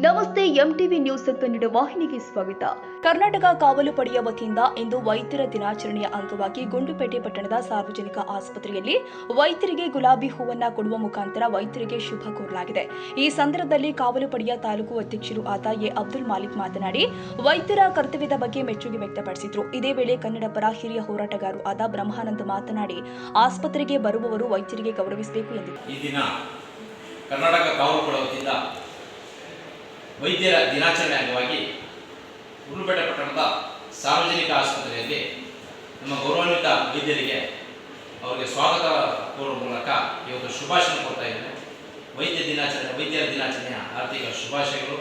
MTV news Kannada ವಾಹಿನಿಗೆ ಸ್ವಾಗತ. ಕರ್ನಾಟಕ ಕಾವಲು ಪಡೆಯ ವತಿಯಿಂದ ಇಂದು ವೈದ್ಯರ ದಿನಾಚರಣೆಯ ಅಂಗವಾಗಿ ಗುಂಡುಪೇಟೆ ಪಟ್ಟಣದ ಸಾರ್ವಜನಿಕ ಆಸ್ಪತ್ರೆಯಲ್ಲಿ ವೈದ್ಯರಿಗೆ ಗುಲಾಬಿ ಹೂವನ್ನ ಕೊಡುವ ಮುಖಾಂತರ ವೈದ್ಯರಿಗೆ ಶುಭ ಕೋರಲಾಗಿದೆ. ಈ ಸಂದರ್ಭದಲ್ಲಿ ಕಾವಲು ಪಡೆಯ ತಾಲೂಕು ಅಧ್ಯಕ್ಷರು ಆದ ಎ. ಅಬ್ದುಲ್ ಮಾಲಿಕ್ ಮಾತನಾಡಿ, ವೈದ್ಯರ ಕರ್ತವ್ಯದ ಬಗ್ಗೆ ಮೆಚ್ಚುಗೆ ವ್ಯಕ್ತಪಡಿಸಿದರು. ಇದೇ ವೇಳೆ ಕನ್ನಡ ಪರ ಹಿರಿಯ ಹೋರಾಟಗಾರರು ಆದ ಬ್ರಹ್ಮಾನಂದ್ ಮಾತನಾಡಿ, ಆಸ್ಪತ್ರೆಗೆ ಬರುವವರು ವೈದ್ಯರಿಗೆ ಗೌರವಿಸಬೇಕು ದಿನ ಕರ್ನಾಟಕ ವೈದ್ಯರ ದಿನಾಚರಣೆ ಅಂಗವಾಗಿ ಉರುಳುಪೇಟೆ ಪಟ್ಟಣದ ಸಾರ್ವಜನಿಕ ಆಸ್ಪತ್ರೆಯಲ್ಲಿ ನಮ್ಮ ಗೌರವಾನ್ವಿತ ವೈದ್ಯರಿಗೆ ಅವರಿಗೆ ಸ್ವಾಗತ ಕೋರುವ ಮೂಲಕ ಇವತ್ತು ಶುಭಾಶಯ ಕೊಡ್ತಾ ಇದ್ದೇನೆ. ವೈದ್ಯ ದಿನಾಚರಣೆ, ವೈದ್ಯರ ದಿನಾಚರಣೆಯ ಆರ್ಥಿಕ ಶುಭಾಶಯಗಳು.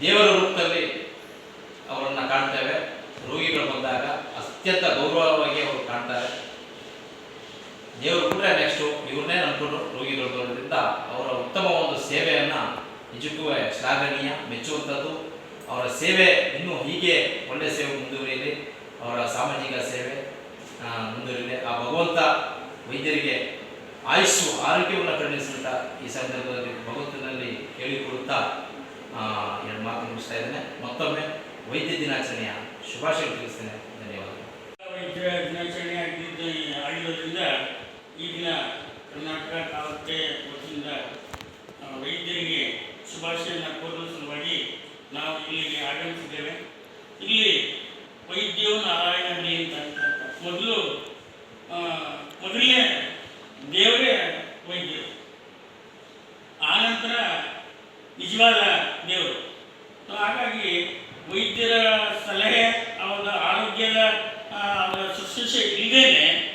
ದೇವರ ರೂಪದಲ್ಲಿ ಅವರನ್ನು ಕಾಣ್ತೇವೆ ರೋಗಿಗಳು ಬಂದಾಗ ಅತ್ಯಂತ ಗೌರವವಾಗಿ ಅವರು ಕಾಣ್ತಾರೆ ದೇವರು ಕೂಡ ನೆಕ್ಸ್ಟು ರೋಗಿಗಳು ಬರೋದ್ರಿಂದ ಅವರ ಉತ್ತಮ ಒಂದು ಸೇವೆಯನ್ನು ನಿಜಕ್ಕೂ ಶ್ಲಾಘನೀಯ, ಮೆಚ್ಚುವಂಥದ್ದು. ಅವರ ಸೇವೆ ಇನ್ನೂ ಹೀಗೆ ಒಳ್ಳೆಯ ಸೇವೆ ಮುಂದುವರಿಯಲಿ. ಅವರ ಸಾಮಾಜಿಕ ಸೇವೆ ಮುಂದುವರಿಯಲಿ. ಆ ಭಗವಂತ ವೈದ್ಯರಿಗೆ ಆಯುಸ್ಸು, ಆರೋಗ್ಯವನ್ನು ಕರುಣಿಸಿದಂಥ ಈ ಸಂದರ್ಭದಲ್ಲಿ ಭಗವಂತನಲ್ಲಿ ಕೇಳಿಕೊಳ್ಳುತ್ತಾ ಎರಡು ಮಾತು ಮುಗಿಸ್ತಾ ಇದ್ದೇನೆ. ಮತ್ತೊಮ್ಮೆ ವೈದ್ಯ ದಿನಾಚರಣೆಯ ಶುಭಾಶಯ ತಿಳಿಸ್ತೇನೆ. ಧನ್ಯವಾದಗಳು. ವೈದ್ಯ ದಿನಾಚರಣೆ ಆಗಿದ್ದು ಆಗಿರೋದ್ರಿಂದ ಈ ದಿನ ಕರ್ನಾಟಕ ಕಾಲಕ್ಕೆ ವತಿಯಿಂದ ವೈದ್ಯರಿಗೆ ಶುಭಾಶಯನ ಕೋರುವ ಸಲುವಾಗಿ ನಾವು ಇಲ್ಲಿಗೆ ಆಗಮಿಸಿದ್ದೇವೆ. ಇಲ್ಲಿ ವೈದ್ಯವು ನಾರಾಯಣಹಳ್ಳಿ ಅಂತ ಮೊದಲು ಮೊದಲೇ ದೇವರೇ ವೈದ್ಯರು. ಆನಂತರ ನಿಜವಾದ ದೇವರು. ಹಾಗಾಗಿ ವೈದ್ಯರ ಸಲಹೆ, ಅವರ ಆರೋಗ್ಯದ ಅವರ ಶುಶ್ರೂಷೆ ಇಲ್ಲದೇನೆ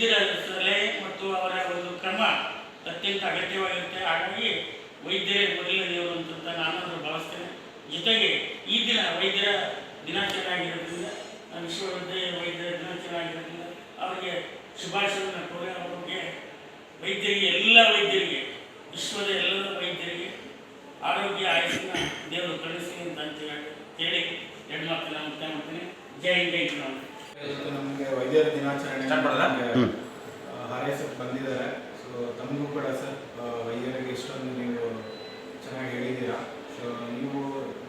ವೈದ್ಯರ ಸಲಹೆ ಮತ್ತು ಅವರ ಒಂದು ಕ್ರಮ ಅತ್ಯಂತ ಅಗತ್ಯವಾಗಿರುತ್ತೆ. ಹಾಗಾಗಿ ವೈದ್ಯರೇ ಮೊದಲಿನ ದೇವರು ಅಂತ ನಾನು ಭಾವಿಸ್ತೇನೆ. ಜೊತೆಗೆ ಈ ದಿನ ವೈದ್ಯರ ದಿನಾಚರಣೆ ಆಗಿರೋದ್ರಿಂದ ಆ, ವೈದ್ಯರ ದಿನಾಚರಣೆ ಆಗಿರೋದ್ರಿಂದ ಅವರಿಗೆ ಶುಭಾಶಯವನ್ನು ಕೋರಿ ಅವರಿಗೆ ವೈದ್ಯರಿಗೆ ಎಲ್ಲ ವೈದ್ಯರಿಗೆ ವಿಶ್ವದ ಎಲ್ಲ ವೈದ್ಯರಿಗೆ ಆರೋಗ್ಯ ಆಯುಷನ್ನ ದೇವರು ಕಳಿಸಿ ಅಂತ ಹೇಳಿ- ಎರಡು ಮಾತು ನಾನು ಮಾಡ್ತೀನಿ ಜೈ ಹಿಂದ್. ಕರ್ನಾಟಕ. ಇವತ್ತು ನಮಗೆ ವೈದ್ಯರ ದಿನಾಚರಣೆ ಹಾರೈಸಕ್ಕೆ ಬಂದಿದ್ದಾರೆ. ಸೊ ತಮಗೂ ಕೂಡ ಸರ್ ವೈದ್ಯರಿಗೆ ಇಷ್ಟೊಂದು ನೀವು ಚೆನ್ನಾಗಿ ಹೇಳಿದ್ದೀರಾ. ಸೊ ನೀವು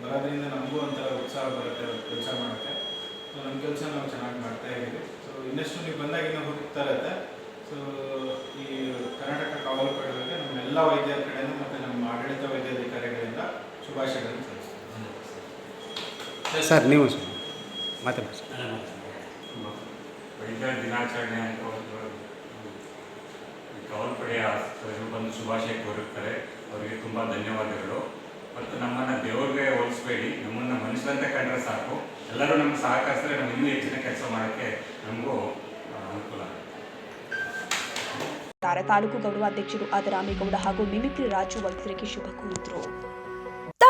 ಬರೋದ್ರಿಂದ ನಮಗೂ ಒಂಥರ ಉತ್ಸಾಹ ಬರುತ್ತೆ ಕೆಲಸ ಮಾಡುತ್ತೆ. ಸೊ ನಮ್ಮ ಕೆಲಸ ನಾವು ಚೆನ್ನಾಗಿ ಮಾಡ್ತಾ ಇದ್ದೀವಿ. ಸೊ ಇನ್ನಷ್ಟು ನೀವು ಬಂದಾಗ ಇನ್ನೂ ಹೋಗ್ತಾ ಇರುತ್ತೆ. ಸೊ ಈ ಕರ್ನಾಟಕ ಕಾವಲು ಪಡೆಗಳಿಗೆ ನಮ್ಮೆಲ್ಲ ವೈದ್ಯರ ಕಡೆಯಿಂದ ಮತ್ತು ನಮ್ಮ ಆಡಳಿತ ವೈದ್ಯಾಧಿಕಾರಿಗಳಿಂದ ಶುಭಾಶಯಗಳನ್ನು ಸಲ್ಲಿಸ್ತೀನಿ. ಸರ್ ನೀವು ಮಾತಾಡಿ. ವೈದ್ಯರ ದಿನಾಚರಣೆ ಅಂತ ಒಂದು ಪಡೆಯ ಬಂದು ಶುಭಾಶಯ ಕೋರುತ್ತಾರೆ. ಅವರಿಗೆ ತುಂಬ ಧನ್ಯವಾದಗಳು. ಮತ್ತು ನಮ್ಮನ್ನು ದೇವ್ರಿಗೆ ಹೋಲಿಸ್ಬೇಡಿ. ನಮ್ಮನ್ನು ಮನುಷ್ಯರಂತೆ ಕಂಡ್ರೆ ಸಾಕು. ಎಲ್ಲರೂ ನಮ್ಗೆ ಸಹಕರಿಸಿದ್ರೆ ನಮ್ಮ ಇನ್ನೂ ಹೆಚ್ಚಿನ ಕೆಲಸ ಮಾಡೋಕ್ಕೆ ನಮಗೂ ಅನುಕೂಲ ತಾಲೂಕು ಗೌರವಾಧ್ಯಕ್ಷರು ಆದ ರಾಮೇಗೌಡ ಹಾಗೂ ಮಿಮಿಕ್ರಿ ರಾಜು ವೈದ್ಯರಿಗೆ ಶುಭ ಕೋರಿದ್ರು.